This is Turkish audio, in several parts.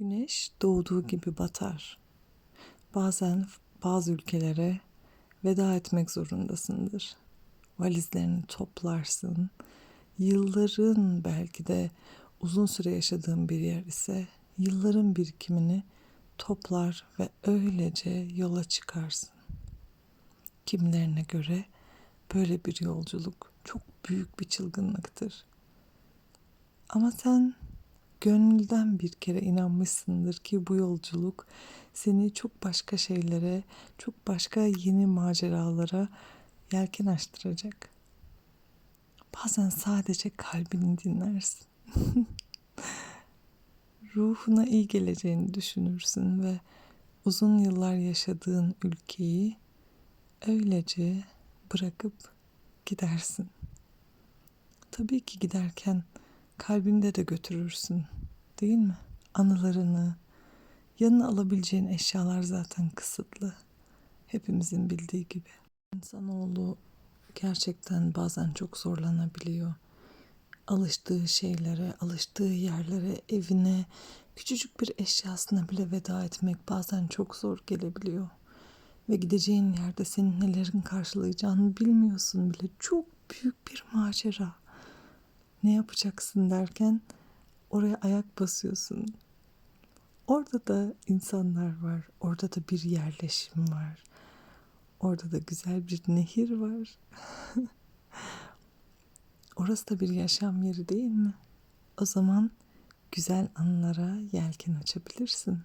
Güneş doğduğu gibi batar. Bazen bazı ülkelere veda etmek zorundasındır. Valizlerini toplarsın. Yılların belki de uzun süre yaşadığın bir yer ise yılların birikimini toplar ve öylece yola çıkarsın. Kimilerine göre böyle bir yolculuk çok büyük bir çılgınlıktır. Ama sen gönülden bir kere inanmışsındır ki bu yolculuk seni çok başka şeylere, çok başka yeni maceralara yelken açtıracak. Bazen sadece kalbini dinlersin. Ruhuna iyi geleceğini düşünürsün ve uzun yıllar yaşadığın ülkeyi öylece bırakıp gidersin. Tabii ki giderken kalbinde de götürürsün, değil mi? Anılarını, yanına alabileceğin eşyalar zaten kısıtlı. Hepimizin bildiği gibi. İnsanoğlu gerçekten bazen çok zorlanabiliyor. Alıştığı şeylere, alıştığı yerlere, evine, küçücük bir eşyasına bile veda etmek bazen çok zor gelebiliyor. Ve gideceğin yerde senin nelerin karşılayacağını bilmiyorsun bile. Çok büyük bir macera. Ne yapacaksın derken oraya ayak basıyorsun. Orada da insanlar var. Orada da bir yerleşim var. Orada da güzel bir nehir var. Orası da bir yaşam yeri değil mi? O zaman güzel anılara yelken açabilirsin.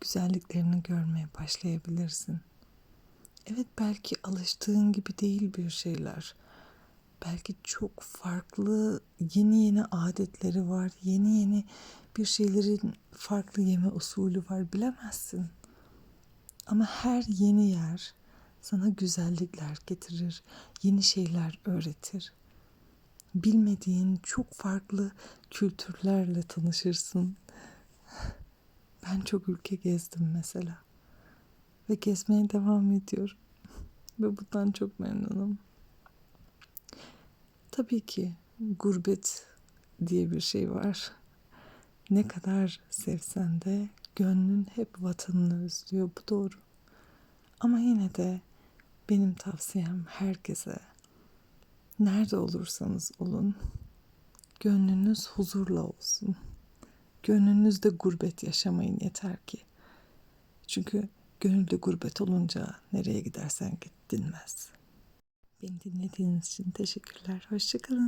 Güzelliklerini görmeye başlayabilirsin. Evet belki alıştığın gibi değil bir şeyler. Belki çok farklı yeni yeni adetleri var. Yeni yeni bir şeylerin farklı yeme usulü var bilemezsin. Ama her yeni yer sana güzellikler getirir, yeni şeyler öğretir. Bilmediğin çok farklı kültürlerle tanışırsın. Ben çok ülke gezdim mesela. Ve gezmeye devam ediyorum. Ve bundan çok memnunum. Tabii ki gurbet diye bir şey var. Ne kadar sevsen de gönlün hep vatanını özlüyor. Bu doğru. Ama yine de benim tavsiyem herkese nerede olursanız olun gönlünüz huzurla olsun. Gönlünüzde gurbet yaşamayın yeter ki. Çünkü gönülde gurbet olunca nereye gidersen git dinmez. Beni dinlediğiniz için teşekkürler. Hoşçakalın.